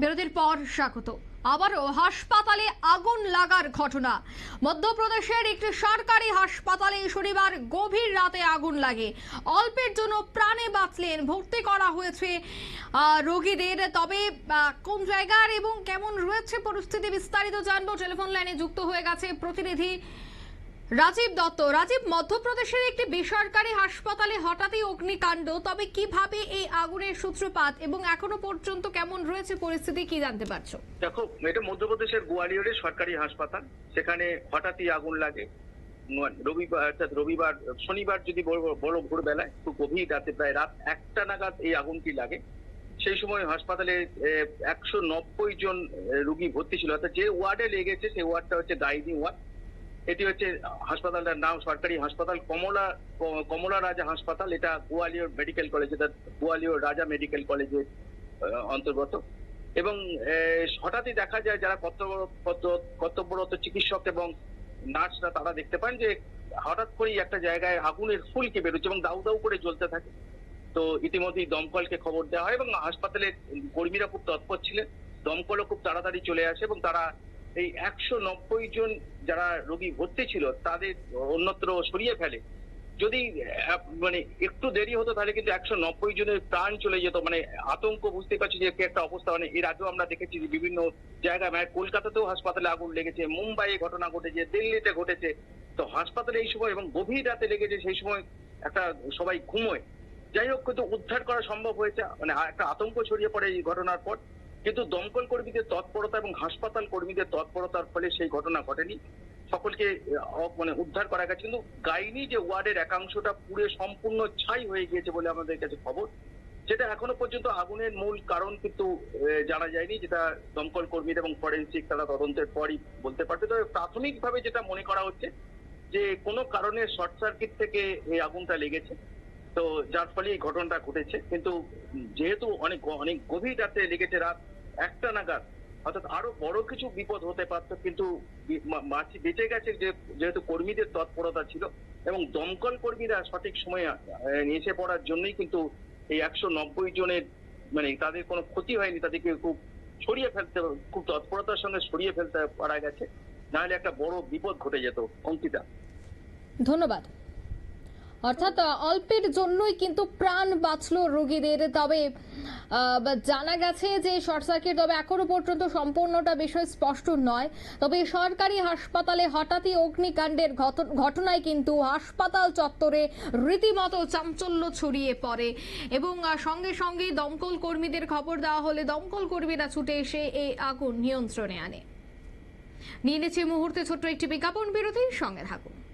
বিরতির পর স্বাগত। আবারও হাসপাতালে আগুন লাগার ঘটনা। মধ্যপ্রদেশের একটি সরকারি হাসপাতালে শনিবার গভীর রাতে আগুন লাগে। অল্পের জন্য প্রাণে বাঁচলেন, ভর্তি করা হয়েছে রোগীদের। তবে কোন জায়গার এবং কেমন রয়েছে পরিস্থিতি বিস্তারিত জানব। টেলিফোন লাইনে যুক্ত হয়ে গেছে প্রতিনিধি রাজীব দত্ত, রাজীব, মধ্যপ্রদেশের একটি বেসরকারি হাসপাতালে হঠাৎই অগ্নিকাণ্ড। তবে কীভাবে এই আগুনের সূত্রপাত এবং এখনও পর্যন্ত কেমন রয়েছে পরিস্থিতি কি জানতে পারছ? দেখো, এটা মধ্যপ্রদেশের গোয়ালিয়রের সরকারি হাসপাতাল। সেখানে হঠাৎই আগুন লাগে। রবিবার, অর্থাৎ রবিবার, শনিবার যদি বড়- ভোরবেলায়, খুব গভীর রাতে, প্রায় রাত একটা নাগাদ এই আগুনটি লাগে। সেই সময় হাসপাতালে একশো নব্বই জন রুগী ভর্তি ছিল। অর্থাৎ যে ওয়ার্ডে লেগেছে, সেই ওয়ার্ডটা হচ্ছে গাইনি ওয়ার্ড। এটি হচ্ছে হাসপাতালটার নাম সরকারি হাসপাতাল। কমলা কমলা রাজা হাসপাতাল, এটা গোয়ালিয়র মেডিকেল কলেজ, এটা গোয়ালিয়র রাজা মেডিকেল কলেজের অন্তর্গত। এবং হঠাৎই দেখা যায় যারা কর্তব্য- কর্তব্য- কর্তব্যরত চিকিৎসক এবং নার্সরা, তারা দেখতে পান যে হঠাৎ করেই একটা জায়গায় আগুনের ফুলকে বেরোচ্ছে এবং দাউ দাউ করে জ্বলতে থাকে। তো ইতিমধ্যেই দমকলকে খবর দেওয়া হয় এবং হাসপাতালের কর্মীরা খুব তৎপর ছিলেন। দমকলও খুব তাড়াতাড়ি চলে আসে এবং তারা এই একশো নব্বই জন যারা রোগী ভর্তি ছিল, তাদের অন্যত্র সরিয়ে ফেলে। যদি মানে একটু দেরি হতো, তাহলে কিন্তু একশো নব্বই জনের প্রাণ চলে যেত। মানে আতঙ্ক বুঝতে পারছি যে একটা অবস্থা। মানে এর আগেও আমরা দেখেছি যে বিভিন্ন জায়গায় মানে কলকাতাতেও হাসপাতালে আগুন লেগেছে, মুম্বাইয়ে ঘটনা ঘটেছে, দিল্লিতে ঘটেছে। তো হাসপাতালে এই সময় এবং গভীর রাতে লেগেছে, সেই সময় একটা সবাই ঘুমোয়। যাই হোক, কিন্তু উদ্ধার করা সম্ভব হয়েছে। মানে একটা আতঙ্ক ছড়িয়ে পড়ে এই ঘটনার পর। কিন্তু দমকল কর্মীদের তৎপরতা এবং হাসপাতাল কর্মীদের তৎপরতার ফলে সেই ঘটনা ঘটেনি। সকলকে মানে উদ্ধার করা গেছে। কিন্তু গাইনি যে ওয়ার্ডের একাংশটা পুড়ে সম্পূর্ণ ছাই হয়ে গিয়েছে বলে আমাদের কাছে খবর যেটা এখনও পর্যন্ত আগুনের মূল কারণ কিন্তু জানা যায়নি, যেটা দমকল কর্মীরা এবং ফরেন্সিক তারা তদন্তের পরই বলতে পারবে। তবে প্রাথমিকভাবে যেটা মনে করা হচ্ছে, যে কোনো কারণে শর্ট সার্কিট থেকে এই আগুনটা লেগেছে। তো যার ফলে এই ঘটনাটা ঘটেছে। কিন্তু যেহেতু অনেক অনেক গভীর রাতে লেগেছে, রাত একটা নাগাদ, অর্থাৎ আরও বড় কিছু বিপদ হতে পারতো, কিন্তু মাছি বেঁচে গেছে যেহেতু কর্মীদের তৎপরতা ছিল, এবং দমকল কর্মীরা সঠিক সময়ে এসে পড়ার জন্যই কিন্তু এই একশো নব্বই জনের মানে তাদের কোনো ক্ষতি হয়নি, তাদেরকে খুব সরিয়ে ফেলতে, খুব তৎপরতার সঙ্গে সরিয়ে ফেলতে পারা গেছে। নাহলে একটা বড় বিপদ ঘটে যেত, অঙ্কিতা। ধন্যবাদ। অর্থাৎ অল্পের জন্যই কিন্তু প্রাণ বাঁচলো রোগীদের। তবে জানা গেছে যে শর্ট সার্কিট, তবে এখনও পর্যন্ত সম্পূর্ণটা বিষয় স্পষ্ট নয়। তবে সরকারি হাসপাতালে হঠাৎই অগ্নিকাণ্ডের ঘট- ঘটনায় কিন্তু হাসপাতাল চত্বরে রীতিমতো চাঞ্চল্য ছড়িয়ে পড়ে এবং সঙ্গে সঙ্গে দমকল কর্মীদের খবর দেওয়া হলে দমকল কর্মীরা ছুটে এসে এই আগুন নিয়ন্ত্রণে আনে। নিয়ে নিচ্ছে মুহূর্তে ছোট্ট একটি বিজ্ঞাপন বিরতির সঙ্গে থাকুন।